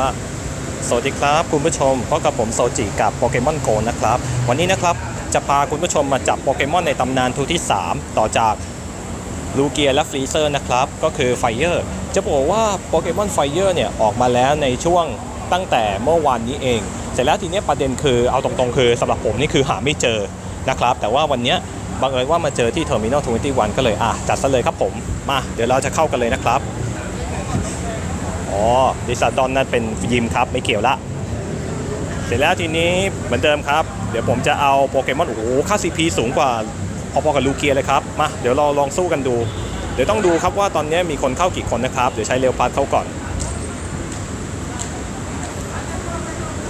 ละสวัสดีครับคุณผู้ชมพบกับผมโซจิกับโปเกมอนโกนะครับ วันนี้นะครับจะพาคุณผู้ชมมาจับโปเกมอนในตำนานทูที่ 3 ต่อจากลูเกียและฟรีเซอร์นะครับ ก็คือไฟเออร์จะบอกว่าโปเกมอนไฟเออร์เนี่ยออกมาแล้วในช่วงตั้งแต่เมื่อวานนี้เอง เสร็จแล้วทีนี้ประเด็นคือเอาตรงๆ คือสำหรับผมนี่คือหาไม่เจอนะครับ แต่ว่าวันนี้บังเอิญว่ามาเจอที่เทอร์มินอล21ก็เลยอะจัดซะเลยครับผมมาเดี๋ยวเราจะเข้ากันเลยนะครับ อ๋อดิซาดอนนั่นเป็นยิมครับไม่เกี่ยวละ เสร็จแล้วทีนี้เหมือนเดิมครับ เดี๋ยวผมจะเอาโปเกมอนโอ้โหค่า CP สูงกว่าพอๆกับลูเกียเลยครับ มา เดี๋ยวเราลองสู้กันดู เดี๋ยวต้องดูครับว่าตอนนี้มีคนเข้ากี่คนนะครับ เดี๋ยวใช้เร็วพัดเข้าก่อน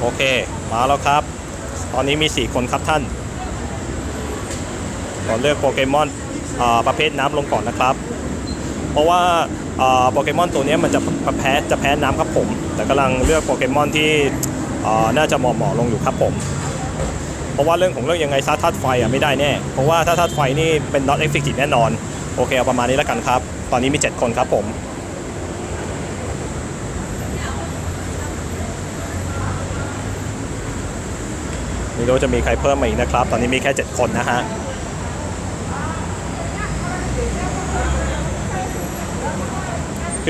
โอเค มาแล้วครับ ตอนนี้มี 4 คนครับท่านเราเลือกโปเกมอนอประเภทน้ำลงก่อนนะครับ เพราะว่า โปเกมอนตัวนี้มันจะแพ้จะแพ้น้ำครับผม แต่กำลังเลือกโปเกมอนที่น่าจะเหมาะเหมาะลงอยู่ครับผม เพราะว่าเรื่องของเรื่องยังไงซาธาตุไฟอะไม่ได้แน่ เพราะว่าถ้าธาตุไฟนี่เป็น not effective แน่นอน โอเคเอาประมาณนี้แล้วกันครับ ตอนนี้มี 7 คนครับผมไม่รู้จะมีใครเพิ่มมาอีกนะครับ ตอนนี้มีแค่ 7 คนนะฮะ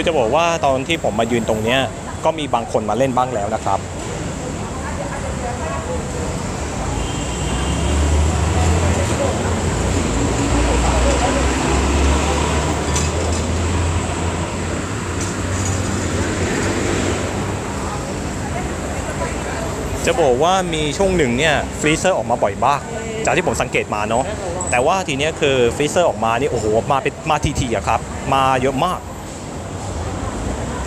คือจะบอกว่าตอนที่ผมมายืนตรงเนี้ยก็มีบางคนมาเล่นบ้างแล้วนะครับจะบอกว่ามีช่วงหนึ่งเนี่ยฟรีเซอร์ออกมาบ่อยมากจากที่ผมสังเกตมาเนาะแต่ว่าทีเนี้ยคือฟรีเซอร์ออกมานี่โอ้โหมาเป็นมาทีทีอะครับ มาเยอะมาก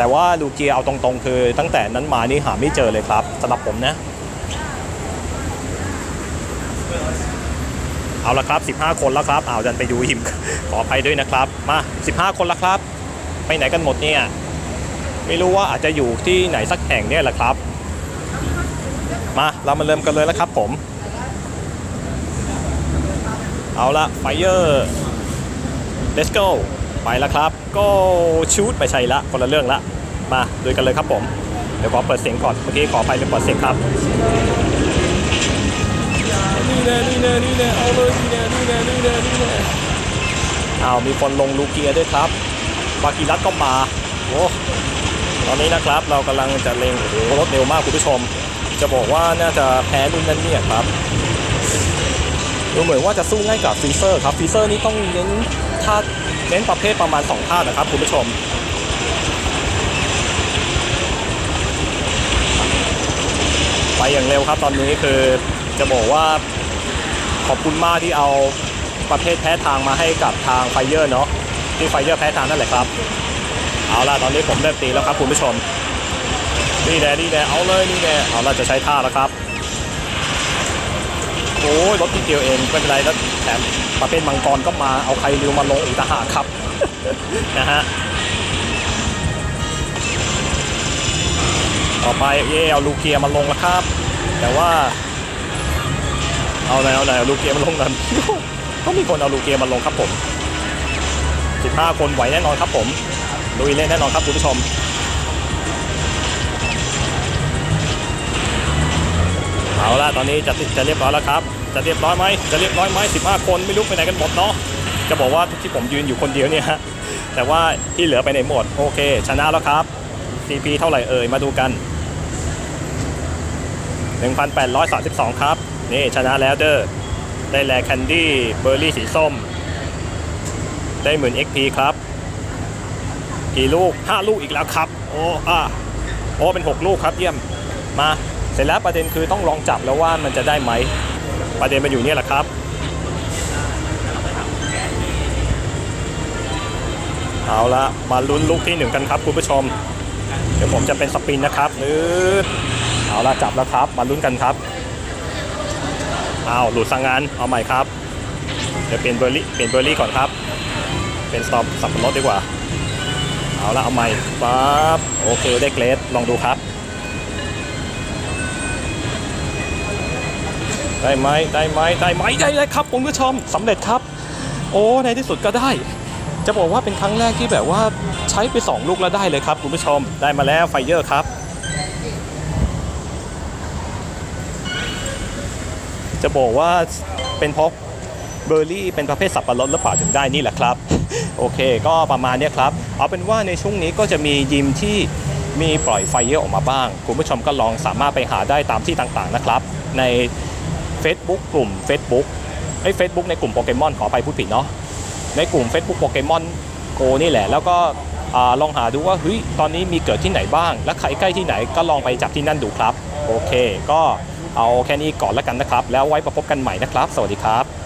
แต่ว่าลูเกียเอาตรงๆ คือ ตั้งแต่นั้นมานี่หาไม่เจอเลยครับสำหรับผมนะ เอาละครับ 15 คนแล้วครับเอาดันไปดูหิมขออภัยด้วยนะครับ มา 15 คนแล้วครับ ไปไหนกันหมดเนี่ย ไม่รู้ว่าอาจจะอยู่ที่ไหนสักแห่งเนี่ยแหละครับ มาเรามาเริ่มกันเลยแล้วครับ ผม เอาละไฟเออร์ let's go ไปแล้วครับ ก็ชูดไปใช่ละคนละเรื่องละ มาดูกันเลยครับผม เดี๋ยวขอเปิดเสียงก่อนเมื่อกี้ขอไปเป็นเปิดเสียงครับ นี่แน่นี่แน่นี่แน่เอาเลยนี่แน่นี่แน่นี่แน่นี่แน่เอามีคนลงลูเกียด้วยครับบากิรัตก็มาโอ้ตอนนี้นะครับเรากำลังจะเล็งโอ้โหรถเร็วมากคุณผู้ชม จะบอกว่าน่าจะแพ้รุ่นนั้นเนี่ยครับดูเหมือนว่าจะสู้ง่ายกับฟรีเซอร์ครับฟรีเซอร์นี่ต้องเน้นท่า เน้นประเภทประมาณ2ท่านะครับคุณผู้ชมไปอย่างเร็วครับตอนนี้คือจะบอกว่าขอบคุณมากที่เอาประเภทแพ้ทางมาให้กับทางไฟเยอร์เนาะที่ไฟเยอร์แพ้ทางนั่นแหละครับ เอาล่ะตอนนี้ผมเริ่มตีแล้วครับคุณผู้ชมนี่แน่นี่แน่เอาเลยนี่แน่เอาล่ะจะใช้ท่าแล้วครับ โอ้ยรถที่เดียวเองไม่เป็นไรแล้วแถมประเภทมังกรก็มาเอาใครริวมาลงอีกต่างหากครับ นะฮะต่อไปเย่เอาลูเกียมาลงแล้วครับ แต่ว่า เอาไหนเอาไหนเอาลูเกียมาลงนั้นก็มีคนเอาลูเกียมาลงครับผม15คนไหวแน่นอนครับผมลุยเล่นแน่นอนครับคุณผู้ชม ตอนนี้จะจะเรียบร้อยแล้วครับ จะเรียบร้อยไหมจะเรียบร้อยไหม15คนไม่รู้ไปไหนกันหมดเนาะจะบอกว่าที่ผมยืนอยู่คนเดียวเนี่ยแต่ว่าที่เหลือไปไหนหมดโอเค ชนะแล้วครับ CP เท่าไหร่เอ่ยมาดูกัน 1,832 ครับ นี่ชนะแล้วเด้อได้แลแคนดี้เบอร์รี่สีส้ม ได้หมื่น XP ครับ กี่ลูก 5 ลูกอีกแล้วครับ โอ้อะโอ้เป็น 6 ลูกครับเยี่ยมมา เสร็จแล้วประเด็นคือต้องลองจับแล้วว่ามันจะได้ไหม ประเด็นมันอยู่เนี่ยแหละครับเอาละมาลุ้นลูกที่หนึ่งกันครับคุณผู้ชม เดี๋ยวผมจะเป็นสปินนะครับนืดเอาละจับแล้วครับ มาลุ้นกันครับเอาหลุดสังงานเอาใหม่ครับเดี๋ยวเปลี่ยนเบอร์รี่เปลี่ยนเบอร์รี่ก่อนครับ เป็นสตอปสับปะรดดีกว่า เอาละเอาใหม่ปั๊บโอเคได้เกรดลองดูครับ ได้ไหมได้ไหมได้ไหมได้เลยครับคุณผู้ชมสำเร็จครับ โอ้ในที่สุดก็ได้ จะบอกว่าเป็นครั้งแรกที่แบบว่าใช้ไป 2 ลูกแล้วได้เลยครับคุณผู้ชมได้มาแล้วไฟเยอร์ครับ จะบอกว่าเป็นเพราะเบอร์รี่เป็นประเภทสับปะรดหรือเปล่าถึงได้นี่แหละครับ โอเค ก็ประมาณนี้ครับ เอาเป็นว่าในช่วงนี้ก็จะมียิมที่มีปล่อยไฟเยอร์ออกมาบ้าง คุณผู้ชมก็ลองสามารถไปหาได้ตามที่ต่างๆนะครับ ใน Facebook กลุ่ม Facebook ไอ้เฟซบุ๊กในกลุ่มโปเกมอนขอไปพูดผิดเนาะในกลุ่ม Facebook โปเกมอนโกนี่แหละ แล้วก็ลองหาดูว่าเฮ้ยตอนนี้มีเกิดที่ไหนบ้าง และใครใกล้ที่ไหนก็ลองไปจับที่นั่นดูครับ โอเค ก็เอาแค่นี้ก่อนแล้วกันนะครับ แล้วไว้พบกันใหม่นะครับ สวัสดีครับ